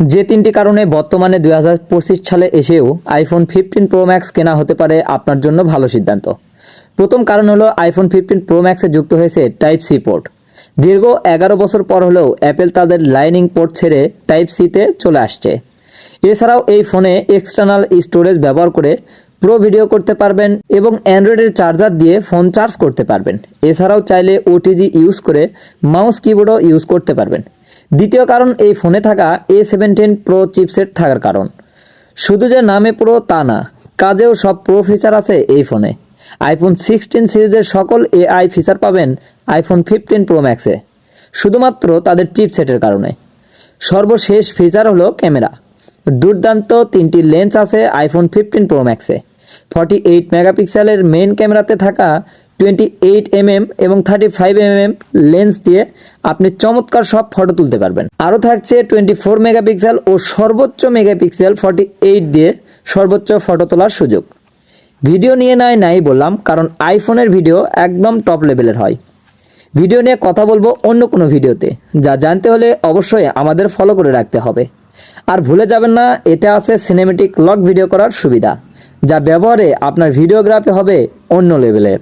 যে তিনটি কারণে বর্তমানে দু হাজার পঁচিশ সালে এসেও আইফোন ফিফটিন প্রো ম্যাক্স কেনা হতে পারে আপনার জন্য ভালো সিদ্ধান্ত। প্রথম কারণ হলো আইফোন ফিফটিন প্রো ম্যাক্সে যুক্ত হয়েছে টাইপ সি পোর্ট দীর্ঘ এগারো বছর পর হলেও অ্যাপেল তাদের লাইনিং পোর্ট ছেড়ে টাইপ সিতে চলে আসছে। এছাড়াও এই ফোনে এক্সটার্নাল স্টোরেজ ব্যবহার করে প্রো ভিডিও করতে পারবেন এবং অ্যান্ড্রয়েডের চার্জার দিয়ে ফোন চার্জ করতে পারবেন। এছাড়াও চাইলে ওটিজি ইউজ করে মাউস কিবোর্ডও ইউজ করতে পারবেন। দ্বিতীয় কারণ, এই ফোনে থাকা এ সেভেন্টিন প্রো চিপসেট থাকার কারণ। শুধু যে নামে প্রো তা না, কাজেও সব প্রো ফিচার আছে এই ফোনে। আইফোন সিক্সটিন সিরিজের সকল এআই ফিচার পাবেন আইফোন ফিফটিন প্রো ম্যাক্সে শুধুমাত্র তাদের চিপসেটের কারণে। সর্বশেষ ফিচার হলো ক্যামেরা। দুর্দান্ত তিনটি লেন্স আছে আইফোন ফিফটিন প্রো ম্যাক্সে ফর্টি এইট মেগাপিক্সেলের মেন ক্যামেরাতে থাকা টোয়েন্টি এইট এমএম এবং থার্টি ফাইভ এমএম লেন্স দিয়ে আপনি চমৎকার সব ফটো তুলতে পারবেন। আরও থাকছে টোয়েন্টি ফোর মেগাপিক্সেল ও সর্বোচ্চ মেগাপিক্সেল ফর্টি এইট দিয়ে সর্বোচ্চ ফটো তোলার সুযোগ। ভিডিও নিয়ে নাই নাই বললাম, কারণ আইফোনের ভিডিও একদম টপ লেভেলের হয়। ভিডিও নিয়ে কথা বলব অন্য কোনো ভিডিওতে, যা জানতে হলে অবশ্যই আমাদের ফলো করে রাখতে হবে। আর ভুলে যাবেন না, এতে আছে সিনেমেটিক লক ভিডিও করার সুবিধা, যা ব্যবহারে আপনার ভিডিওগ্রাফি হবে অন্য লেভেলের